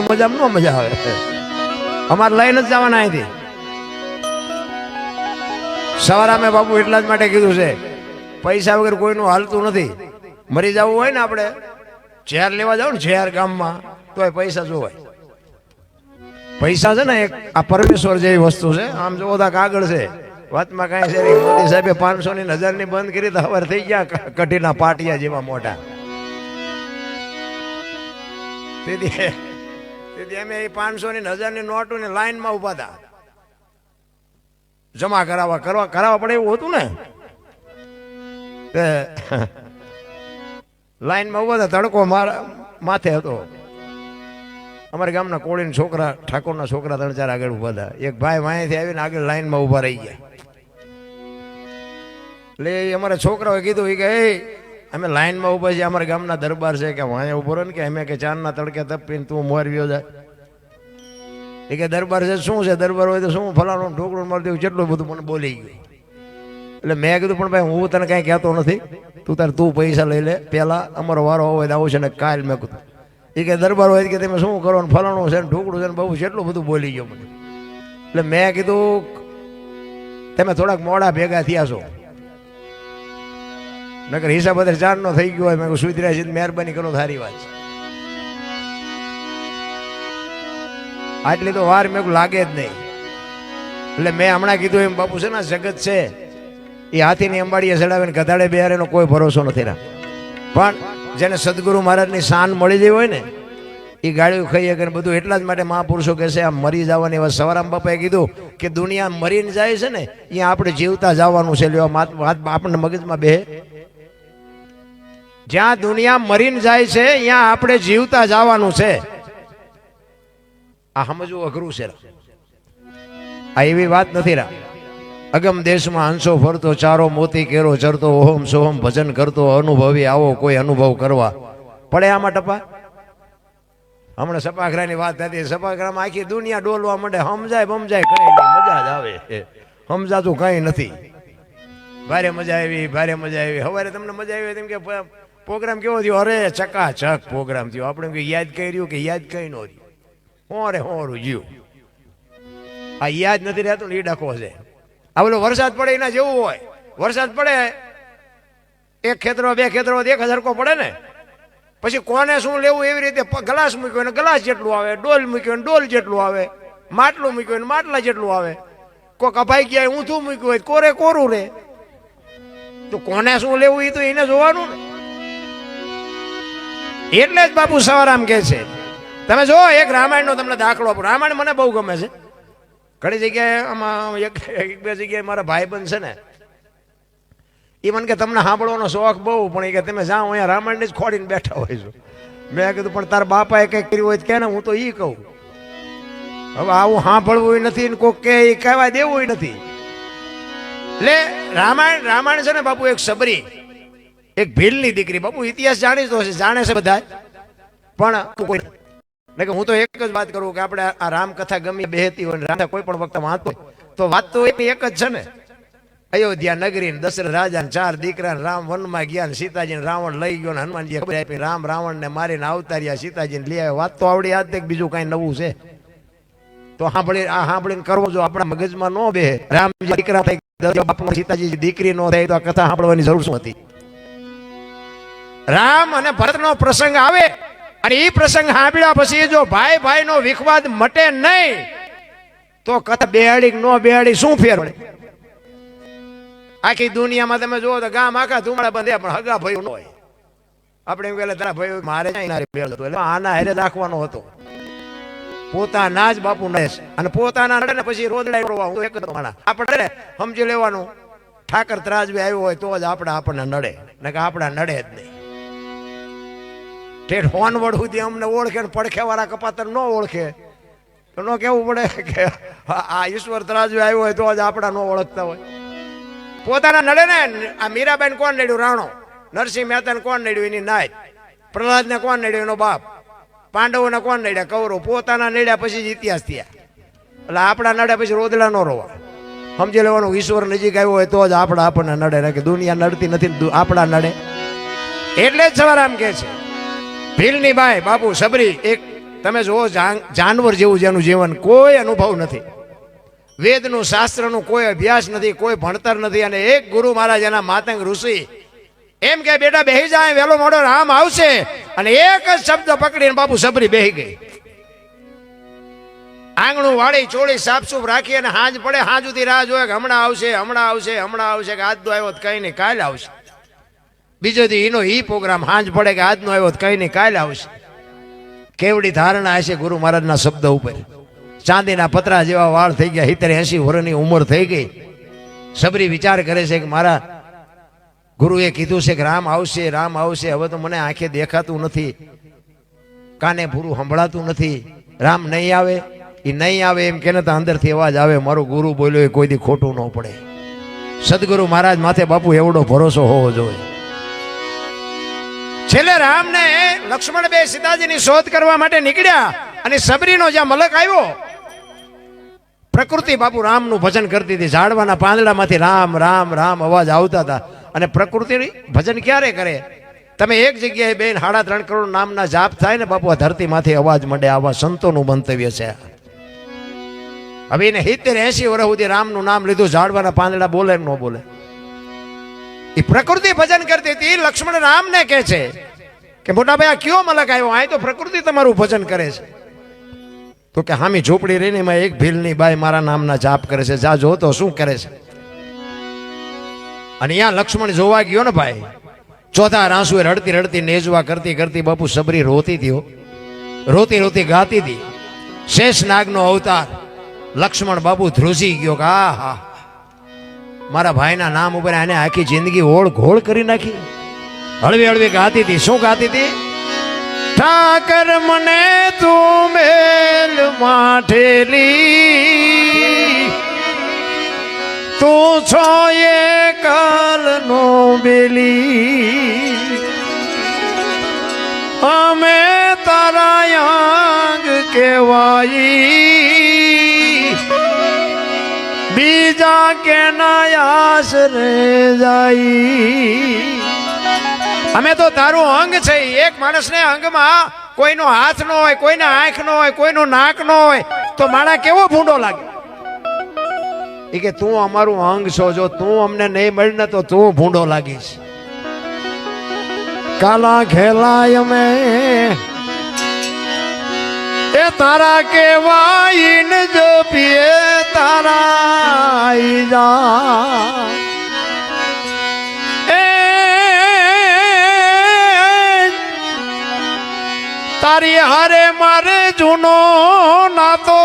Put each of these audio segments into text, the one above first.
મજા ન મજા આવે. અમારે લઈને જ જવાના અહીંથી. સવારે અમે બાપુ એટલા જ માટે કીધું છે, પૈસા વગર કોઈનું હાલતું નથી. મરી જવું હોય ને આપણે, ઝેર લેવા જાવ ને ઝેર ગામમાં, તોય પૈસા જોવાય. પૈસા છે ને એક, આ પરમેશ્વર જેવી વસ્તુ છે. આમ જોવો તો કાગળ છે. વાતમાં કાંઈ છે મોદી સાહેબે પાંચસો ની હજારની બંધ કરી તો હવે થઈ ગયા કઢીના પાટિયા જેવા મોટા તેથી તેથી અમે એ પાંચસો ની હજારની નોટો ને લાઈનમાં ઊભા હતા જમા કરાવવા કરવા કરાવવા પડે એવું હતું ને? લાઈનમાં ઊભા હતા તડકો મારા માથે હતો. અમારા ગામના કોળીના છોકરા, ઠાકોરના છોકરા ત્રણ ચાર આગળ ઊભા હતા એક ભાઈ વાંયથી આવીને આગળ લાઈનમાં ઊભા રહી ગયા. એટલે અમારા છોકરાઓએ કીધું, એ કે, એ અમે લાઈનમાં ઊભા છીએ, અમારા ગામના દરબાર છે કે વાંય ઊભો રહે ને કે અમે કે ચાંદના તડકે તપીને તું મોરવ્યો જાય. એ કે દરબાર છે, શું છે? દરબાર હોય તો શું? ફલાણું ઢોકળું મળતું જેટલું બધું મને બોલી ગયું. એટલે મેં કીધું, પણ ભાઈ, હું તને કાંઈ કહેતો નથી. તું તાર, તું પૈસા લઈ લે. પહેલા અમારો વારો હોય તો આવું છે ને કાલ મેં કીધું. એ કે દરબાર હોય કે તમે શું કરો ને ફલાણું છે ને ઢોકળું છે ને બહુ જેટલું બધું બોલી ગયો મને. એટલે મેં કીધું, તમે થોડાક મોડા ભેગા થયા છો. નકર હિસાબ અત્યારે ચાર નો થઈ ગયો હોય, મેં સુધર્યા છે, મહેરબાની કરો સારી વાત આટલી તો વાર મેં લાગે જ નહીં. એટલે મેં હમણાં કીધું એમ, બાપુ, છે ને જગત છે, એ હાથીની અંબાડીએ ચડાવીને ગધાડે બેહારે એનો કોઈ ભરોસો નથી રાખ પણ જેને સદગુરુ મહારાજની શાન મળી ગઈ હોય ને, એ ગાડીઓ ખાઈએ કે બધું એટલા જ માટે મહાપુરુષો કહે છે, આ મરી જવાની વાત. સવારામ બાપાએ કીધું કે દુનિયા મરીને જાય છે ને, અહીંયા આપણે જીવતા જવાનું છે. લેવા આપણને મગજમાં બે જ્યાં દુનિયા મરીન જાય છે, ત્યાં આપણે જીવતા જવાનું છે. આ સમજવું અઘરું છે. આ એવી વાત નથી રા. અગમ દેશમાં હંસો ફરતો, ચારો મોતી કેરો ચરતો, ઓહમ સોહમ ભજન કરતો, અનુભવી આવો કોઈ અનુભવ કરવા. પડે આમાં ટપા? હમણાં સપાખરાની વાત હતી સપાખરામાં આખી દુનિયા ડોલવા માંડે સમજાય સમજાય કઈ નહીં, મજા જ આવે. સમજાતું કઈ નથી. ભારે મજા આવી, ભારે મજા આવી. હવારે તમને મજા આવી તેમ કે પ્રોગ્રામ કેવો થયો? અરે, ચકાચક પ્રોગ્રામ થયો. આપણે કે યાદ કઈ રહ્યું કે યાદ કઈ નો રહ્યું? હું રે હું જીવ. આ યાદ નથી રહેતું એ ડખો છે. આ બોલો, વરસાદ પડે એના જેવું હોય. વરસાદ પડે, એક ખેતરો બે ખેતરો એક હજારકો પડે ને. પછી કોને શું લેવું એવી રીતે ગ્લાસ મૂક્યો ને ગ્લાસ જેટલું આવે, ડોલ મૂક્યો ને ડોલ જેટલું આવે, માટલું મૂક્યું ને માટલા જેટલું આવે. કોક અભાઈ ગયા ઊંધું મૂક્યું હોય કોરે કોરું રે? તો કોને શું લેવું એ તો એને જોવાનું ને. એટલે જ બાપુ સવારામ કે છે. તમે જો એક રામાયણનો તમને દાખલો આપો. રામાયણ મને બહુ ગમે છે. ઘણી જગ્યાએ આમાં એક એક બે જગ્યાએ મારા ભાઈબંધ છે ને એ મને કે તમને સાંભળવાનો શોખ બહુ, પણ એ કે તમે જાઓ અહીંયા રામાયણને જ ખોડીને બેઠા હોય છો. મેં કીધું, પણ તારા બાપાએ કંઈક કર્યું હોય કે ને, હું તો એ કહું. હવે આવું સાંભળવું નથી ને કોક કે એ કહેવા દેવું નથી. એટલે રામાયણ રામાયણ છે ને બાપુ, એક સબરી. એક ભીલની દીકરી. બાપુ, ઇતિહાસ જાણીતો હશે, જાણે છે બધા પણ કોઈ કે હું તો એક જ વાત કરું કે આપણે આ રામકથા ગમી બેહતી હોય રાધા કોઈ પણ વખત વાંચતો તો વાત તો એની એક જ છે ને. અયોધ્યા નગરી ને દશરથ રાજા ચાર દીકરા રામ વનમાં ગયા ને સીતાજી રાવણ લઈ ગયો ને હનુમાનજી ખબર આપી, રામ રાવણ ને મારીને આવતાર્યા સીતાજી ને લઈ આવ્યા. વાત તો આવડી યાદ કે બીજું કઈ નવું છે. તો સાંભળી આ સાંભળીને કરવો જો આપણા મગજમાં ન બે રામ દીકરા થઈ બાપુ સીતાજી દીકરી નો થાય તો આ કથા સાંભળવાની જરૂર શું હતી? રામ અને ભરતનો પ્રસંગ આવે અને એ પ્રસંગ સાંભળ્યા પછી જો ભાઈ ભાઈ નો વિખવાદ મટે નહીં, તો કથા બેહાડી નો બેહાડી, શું ફેર આખી દુનિયામાં તમે જુઓ તો ગામ આખા ધુમાડા બંધે પણ હગા ભાઈ ન હોય. આપણે એમ કહેલા તારા ભાઈ મારે એટલે આના હેરે રાખવાનો હતો. પોતાના જ બાપુ છે અને પોતાના નડે ને પછી રોદડા કરવા હું એક માણા આપણે સમજી લેવાનું. ઠાકર ત્રાજવી આવ્યો હોય તો જ આપણે આપણને નડે. ને કે આપણા નડે જ નહીં. ઠેઠ હોનવડ સુધી અમને ઓળખે ને પડખેવાળા કપાતર ન ઓળખે. તો ન કેવું પડે કે આ ઈશ્વર ત્રાજુ આવ્યો હોય તો જ આપણા ન ઓળખતા હોય. પોતાના નડે ને, આ મીરાબેન કોણ નડ્યું? રાણો. નરસિંહ મહેતાને કોણ નડ્યું? એની નાય. પ્રહલાદને કોણ નડ્યું? એનો બાપ. પાંડવોને કોણ નડ્યા? કૌરવ. પોતાના નડ્યા પછી જ ઇતિહાસ થયા. એટલે આપણા નડ્યા પછી રોદલા નો રોવા. સમજી લેવાનું, ઈશ્વર નજીક આવ્યો હોય તો જ આપણા આપણને નડે. કે દુનિયા નડતી નથી આપણા નડે. એટલે જ સવાર આમ કે છે. ભીલની બાઈ, બાપુ, સબરી, એક તમે જુઓ, જાન- જાનવર જેવું જેનું જીવન કોઈ અનુભવ નથી. વેદનું, શાસ્ત્રનું કોઈ અભ્યાસ નથી, કોઈ ભણતર નથી, અને એક ગુરુ મહારાજ એના માતંગ ઋષિ એમ કે બેટા, બેહી જાય વેલો મોડો રામ આવશે. અને એક જ શબ્દ પકડીને બાપુ, સબરી બેહી ગઈ. આંગણું વાળી, ચોળી સાફસૂફ રાખી અને હાંજ પડે, હાંજ રાહ જોયે કે હમણાં આવશે હમણાં આવશે હમણાં આવશે, કે આવ્યો, તો કઈ નહીં, કાલે આવશે. બીજો એનો ઈ પ્રોગ્રામ હાંજ પડે કે આજનો આવ્યો કઈ નહીં કાલે આવશે. કેવડી ધારણા હશે ગુરુ મહારાજના શબ્દ ઉપર. ચાંદીના પતરા જેવા વાળ થઈ ગયા, સિત્તેર એસી વર્ષની ઉંમર થઈ ગઈ. સબરી વિચાર કરે છે કે મારા ગુરુએ કીધું છે કે રામ આવશે રામ આવશે, હવે તો મને આંખે દેખાતું નથી, કાને પૂરું સંભળાતું નથી, રામ નહીં આવે એ નહીં આવે એમ કે તો અંદરથી અવાજ આવે, મારો ગુરુ બોલ્યો, એ કોઈ દી ખોટું ન પડે. સદગુરુ મહારાજ માથે બાપુ એવડો ભરોસો હોવો જોઈએ. છેલ્લે રામને લક્ષ્મણ બે સીતાજીની શોધ કરવા માટે નીકળ્યા અને સબરીનો જ્યાં મલક આવ્યો, પ્રકૃતિ બાપુ રામનું ભજન કરતી હતી. ઝાડવાના પાંદડામાંથી રામ રામ રામ અવાજ આવતા હતા. અને પ્રકૃતિ ભજન ક્યારે કરે? તમે એક જગ્યાએ બેન સાડા ત્રણ કરોડ નામના જાપ થાય ને બાપુ, આ ધરતીમાંથી અવાજ મળે આવા સંતોનું મંતવ્ય છે. હવે એને સિત્તેર એસી વર્ષ સુધી રામનું નામ લીધું, ઝાડવાના પાંદડા બોલે ન બોલે. એ પ્રકૃતિ ભજન કરતી હતી લક્ષ્મણ રામને કહે છે કે, મોટા ભાઈ, આ કયો મલક આવ્યો? આ તો પ્રકૃતિ તમારું ભજન કરે છે. તો કે, હામી ઝૂંપડી રહીને એમાં એક ભીલની બાઈ મારા નામના જાપ કરે છે. જા, જો તો શું કરે છે? અને અહીંયા લક્ષ્મણ જોવા ગયો ને ભાઈ, ચોથા રાસુએ રડતી રડતી નેજવા કરતી કરતી બાપુ સબરી રોતી થયો. રોતી રોતી ગાતી હતી. શેષ નાગનો અવતાર લક્ષ્મણ બાપુ ધ્રુજી ગયો કે આ હા મારા ભાઈના નામ ઉપર આને આખી જિંદગી ઓળ ઘોળ કરી નાખી. હળવી હળવી ગાતી હતી. શું ગાતી હતી? ઠાકર મને તું મેલ માઠેલી. તું છો એ કાલનો બેલી. અમે તારા યાંગ કેવાઈ બીજા કે આશરે જાય. અમે તો તારું અંગ છે એક માણસને અંગમાં કોઈનો હાથ નો હોય, કોઈને આંખ નો હોય, કોઈનું નાક નો હોય, તો માણા કેવો ભૂંડો લાગે? એ કે તું અમારું અંગ છો, જો તું અમને નહીં મળી ને તો તું ભૂંડો લાગીશ. કાલા ખેલાય અમે એ તારા કેવાય ને જો પીએ તારા એ તારી હારે મારે જૂનો નાતો.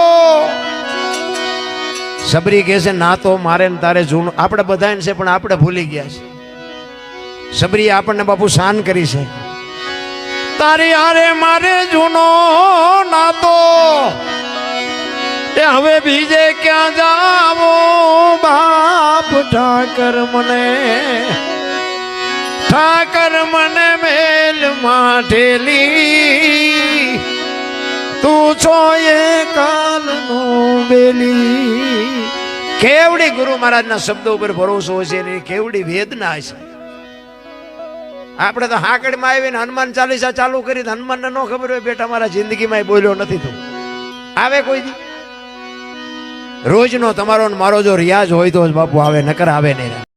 સબરી કહે છે, નાતો મારે ને તારે જૂનો. આપણે બધાને છે, પણ આપણે ભૂલી ગયા છે. સબરી આપણને બાપુ શાન કરી છે. તારી હારે મારે જૂનો નાતો. એ હવે બીજે ક્યાં જાવો બાપ? ઠાકર મને ઠાકર મને મેલ માઠેલી. તું છો એ કાલનો બેલી. કેવડી ગુરુ મહારાજના શબ્દો ઉપર ભરોસો છે ને? કેવડી વેદના છે આપણે તો હાકડમાં આવીને હનુમાન ચાલીસા ચાલુ કરી હનુમાનને ન ખબર હોય, બેટા, મારા જિંદગીમાં બોલ્યો નથી તું. આવે કોઈ રોજનો તમારો મારો જો રિયાઝ હોય તો જ બાપુ આવે, નકર આવે નહીં.